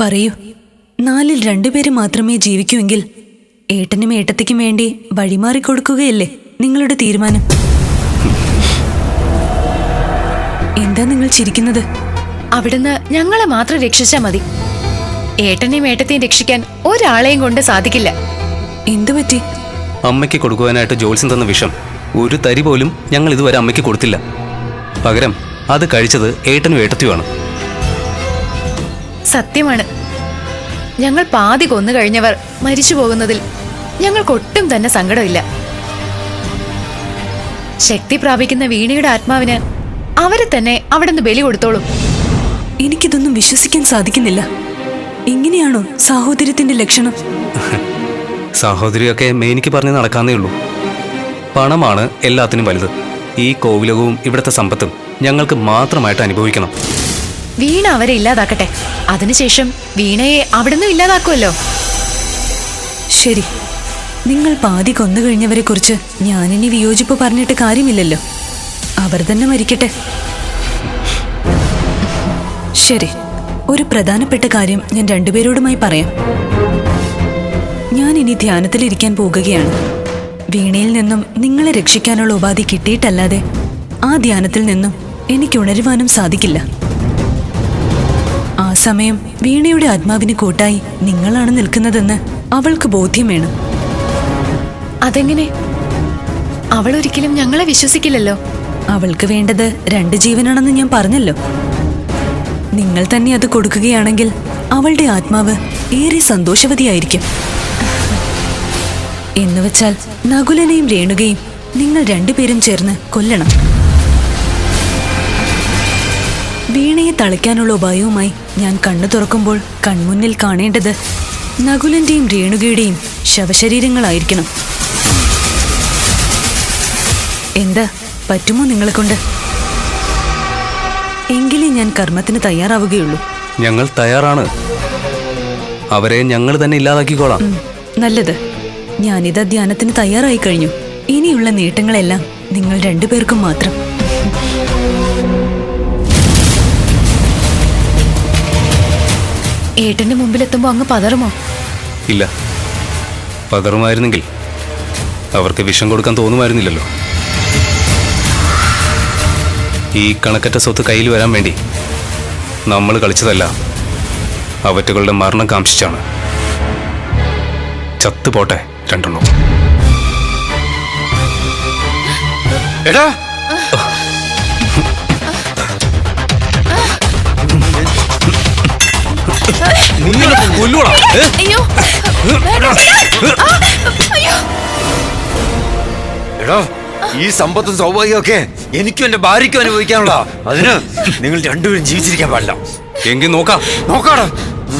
പറയൂ. നാലിൽ രണ്ടുപേര് മാത്രമേ ജീവിക്കൂവെങ്കിൽ ഏട്ടനും ഏട്ടത്തിക്കും വേണ്ടി വഴിമാറി കൊടുക്കുകയല്ലേ നിങ്ങളുടെ തീരുമാനം? എന്താ നിങ്ങൾ ചിരിക്കുന്നത്? അവിടുന്ന് ഞങ്ങളെ മാത്രം രക്ഷിച്ചാ മതി. ഏട്ടനെയും ഏട്ടത്തെയും രക്ഷിക്കാൻ ഒരാളെയും കൊണ്ട് സാധിക്കില്ല. എന്തു പറ്റി? അമ്മയ്ക്ക് കൊടുക്കുവാനായിട്ട് ജോത്സ്യം തന്ന വിഷം ഒരു തരി പോലും ഞങ്ങൾ ഇതുവരെ അമ്മയ്ക്ക് കൊടുത്തില്ല. പകരം അത് കഴിച്ചത് ഏട്ടനും ഏട്ടത്തിയുമാണ്. സത്യമാണ്. ഞങ്ങൾ പാതി കൊന്നു കഴിഞ്ഞവർ മരിച്ചു പോകുന്നതിൽ ഞങ്ങൾക്കൊട്ടും തന്നെ സങ്കടമില്ല. ശക്തി പ്രാപിക്കുന്ന വീണയുടെ ആത്മാവിന് അവരെ തന്നെ അവിടെ നിന്ന് ബലി കൊടുത്തോളും. എനിക്കിതൊന്നും വിശ്വസിക്കാൻ സാധിക്കുന്നില്ല. ഇങ്ങനെയാണോ സാഹോദര്യത്തിന്റെ ലക്ഷണം? സഹോദരിയൊക്കെ മേനിക്ക് പറഞ്ഞ് നടക്കാന്നേ ഉള്ളൂ. പണമാണ് എല്ലാത്തിനും വലുത്. ഈ കോവിലകവും ഇവിടുത്തെ സമ്പത്തും ഞങ്ങൾക്ക് മാത്രമായിട്ട് അനുഭവിക്കണം. വീണ അവരെ ഇല്ലാതാക്കട്ടെ. അതിനുശേഷം വീണയെ അവിടുന്ന് ഇല്ലാതാക്കുമല്ലോ ശരി. നിങ്ങൾ പാതി കൊന്നു കഴിഞ്ഞവരെ കുറിച്ച് ഞാനിനി വിയോജിപ്പ് പറഞ്ഞിട്ട് കാര്യമില്ലല്ലോ. അവർ തന്നെ മരിക്കട്ടെ. ശരി. ഒരു പ്രധാനപ്പെട്ട കാര്യം ഞാൻ രണ്ടുപേരോടുമായി പറയാം. ഞാൻ ഇനി ധ്യാനത്തിലിരിക്കാൻ പോകുകയാണ്. വീണയിൽ നിന്നും നിങ്ങളെ രക്ഷിക്കാനുള്ള ഉപാധി കിട്ടിയിട്ടല്ലാതെ ആ ധ്യാനത്തിൽ നിന്നും എനിക്ക് ഉണരുവാനും സാധിക്കില്ല. സമയം വീണയുടെ ആത്മാവിന് കൂട്ടായി നിങ്ങളാണ് നിൽക്കുന്നതെന്ന് അവൾക്ക് ബോധ്യം വേണം. അതെങ്ങനെ? അവൾ ഒരിക്കലും ഞങ്ങളെ വിശ്വസിക്കില്ലല്ലോ. അവൾക്ക് വേണ്ടത് രണ്ട് ജീവനാണെന്ന് ഞാൻ പറഞ്ഞല്ലോ. നിങ്ങൾ തന്നെ അത് കൊടുക്കുകയാണെങ്കിൽ അവളുടെ ആത്മാവ് ഏറെ സന്തോഷവതിയായിരിക്കും. എന്നുവെച്ചാൽ നകുലനെയും രേണുകയും നിങ്ങൾ രണ്ടുപേരും ചേർന്ന് കൊല്ലണം. വീണയെ തളിക്കാനുള്ള ഉപായവുമായി ഞാൻ കണ്ണു തുറക്കുമ്പോൾ കൺമുന്നിൽ കാണേണ്ടത് നകുലന്റെയും രേണുകയുടെയും ശവശരീരങ്ങളായിരിക്കണം. എന്താ പറ്റുമോ നിങ്ങളെ കൊണ്ട്? എങ്കിലേ ഞാൻ കർമ്മത്തിന് തയ്യാറാവുകയുള്ളൂ. ഞങ്ങൾ തയ്യാറാണ്. അവരെ ഞങ്ങൾ തന്നെ ഇല്ലാതാക്കിക്കോളാം. ഉം, നല്ലത്. ഞാനിതാ ധ്യാനത്തിന് തയ്യാറായി കഴിഞ്ഞു. ഇനിയുള്ള നേട്ടങ്ങളെല്ലാം നിങ്ങൾ രണ്ടുപേർക്കും മാത്രം. ഏട്ടന്റെ മുമ്പിലെത്തുമ്പോ അങ്ങ് പതറുമോ? ഇല്ല. പതറുമായിരുന്നെങ്കിൽ അവർക്ക് വിഷം കൊടുക്കാൻ തോന്നുമായിരുന്നില്ലല്ലോ. ഈ കണക്കറ്റ സ്വത്ത് കയ്യിൽ വരാൻ വേണ്ടി നമ്മൾ കളിച്ചതല്ല അവറ്റകളുടെ മരണം കാംക്ഷിച്ചാണ്. ചത്തുപോട്ടെ രണ്ടെണ്ണം. എടാ! അയ്യോ. എടാ. ഈ സമ്പത്തും സൗഭാഗ്യവും ഒക്കെ എനിക്കും എന്റെ ഭാര്യയ്ക്കും അനുഭവിക്കാനുള്ള അതിന് നിങ്ങൾ രണ്ടുപേരും ജീവിച്ചിരിക്കാൻ പാടില്ല. എങ്കിൽ നോക്കാം. നോക്കാടാ.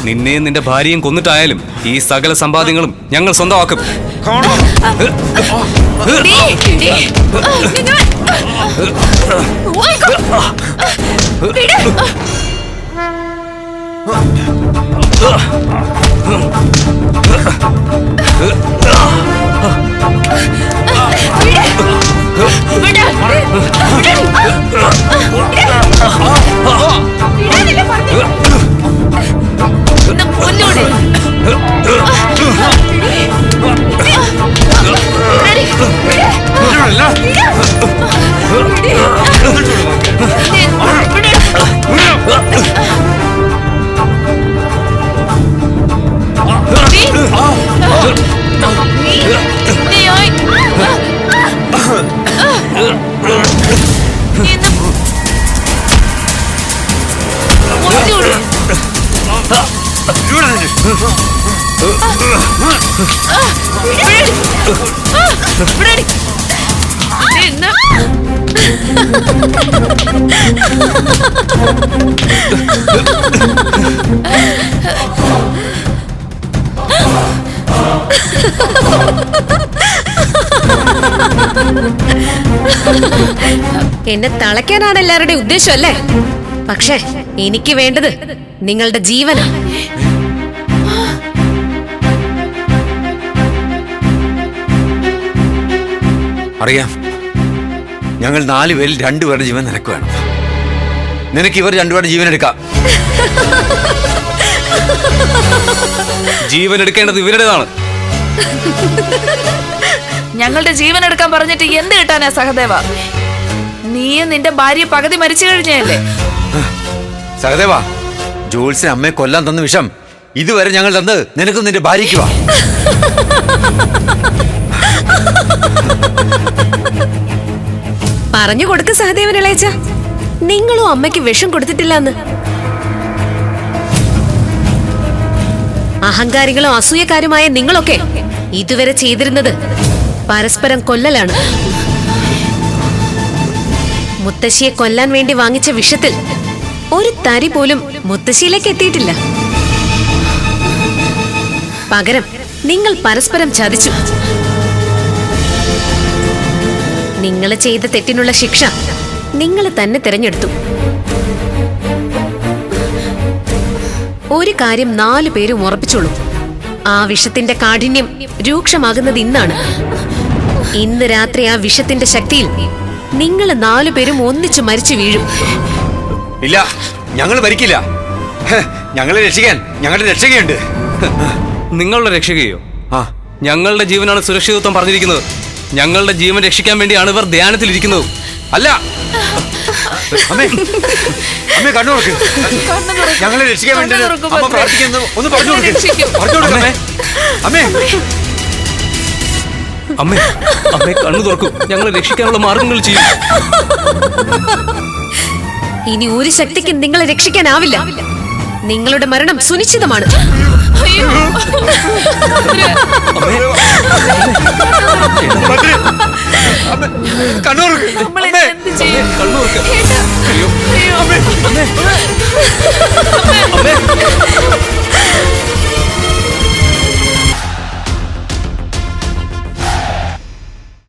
നിന്നെയും നിന്റെ ഭാര്യയും കൊന്നിട്ടായാലും ഈ സകല സമ്പാദ്യങ്ങളും ഞങ്ങൾ സ്വന്തമാക്കും. Oh ആ, നിങ്ങൾ- ഓയ്ക്കോ. എന്നെ തളയ്ക്കാനാണ് എല്ലാവരുടെയും ഉദ്ദേശം അല്ലേ? പക്ഷേ എനിക്ക് വേണ്ടത് നിങ്ങളുടെ ജീവനാ അറിയാം. ഞങ്ങൾ നാല് പേരിൽ രണ്ടുപേരുടെ ജീവൻ നിനക്ക് വേണം. നിനക്ക് ഇവർ രണ്ടുപേരുടെ ജീവൻ എടുക്കാം. ജീവൻ എടുക്കേണ്ടത് ഇവരുടേതാണ്. ഞങ്ങളുടെ ജീവൻ എടുക്കാൻ പറഞ്ഞിട്ട് എന്ത് കിട്ടാനാ സഹദേവ? നീയും നിന്റെ ഭാര്യ പകുതി മരിച്ചു കഴിഞ്ഞല്ലേ? സഹദേവ ജോത്സ്യൻ അമ്മയെ കൊല്ലാൻ തന്ന വിഷം ഇതുവരെ ഞങ്ങൾ തന്നത് നിനക്കും നിന്റെ ഭാര്യയ്ക്കുവാ. പറഞ്ഞു കൊടുക്ക സഹദേവൻ ഇളയച്ച. നിങ്ങളും അമ്മയ്ക്ക് വിഷം കൊടുത്തിട്ടില്ലെന്ന്. അഹങ്കാരികളും അസൂയക്കാരുമായ നിങ്ങളൊക്കെ ഇതുവരെ ചെയ്തിരുന്നത് പരസ്പരം കൊല്ലലാണ്. മുത്തശ്ശിയെ കൊല്ലാൻ വേണ്ടി വാങ്ങിച്ച വിഷത്തിൽ ഒരു തരി പോലും മുത്തശ്ശിയിലേക്ക് എത്തിയിട്ടില്ല. പകരം നിങ്ങൾ പരസ്പരം ചതിച്ചു. നിങ്ങൾ ചെയ്ത തെറ്റിനുള്ള ശിക്ഷ നിങ്ങൾ തന്നെ തിരഞ്ഞെടുത്തു. ഒരു കാര്യം നാലു പേരും ഉറപ്പിച്ചോളൂ. ആ വിഷത്തിന്റെ കാഠിന്യം രൂക്ഷമാകുന്നത് ഇന്നാണ്. ഇന്ന് രാത്രി ആ വിഷത്തിന്റെ ശക്തിയിൽ നിങ്ങൾ നാലു പേരും ഒന്നിച്ചു മരിച്ചു വീഴും. ഇല്ല ഞങ്ങൾ മരിക്കില്ല. ഞങ്ങളെ രക്ഷിക്കാൻ ഞങ്ങളുടെ രക്ഷകയുണ്ട്. നിങ്ങളുടെ രക്ഷകയോ? ആ. ഞങ്ങളുടെ ജീവനാണ് സുരക്ഷിതത്വം പറഞ്ഞിരിക്കുന്നത്. ഞങ്ങളുടെ ജീവൻ രക്ഷിക്കാൻ വേണ്ടിയാണ് ഇവർ ധ്യാനത്തിൽ ഇരിക്കുന്നത് അല്ല. അമ്മേ അമ്മേ കണ്ണു തുറക്ക്. ഞങ്ങളെ രക്ഷിക്കാൻ വേണ്ടി അമ്മ പ്രാർത്ഥിക്കുന്നു. ഒന്ന് പറഞ്ഞു കൊടുക്ക്. പറഞ്ഞു കൊടുക്ക് അമ്മേ. അമ്മേ. അമ്മേ അമ്മേ കണ്ണു തുറക്കും. ഞങ്ങളെ രക്ഷിക്കാനുള്ള മാർഗങ്ങൾ ചെയ്യും. ഇനി ഒരു ശക്തിക്കും നിങ്ങളെ രക്ഷിക്കാനാവില്ല. നിങ്ങളുടെ മരണം സുനിശ്ചിതമാണ്. കണ്ണൂർക്ക്.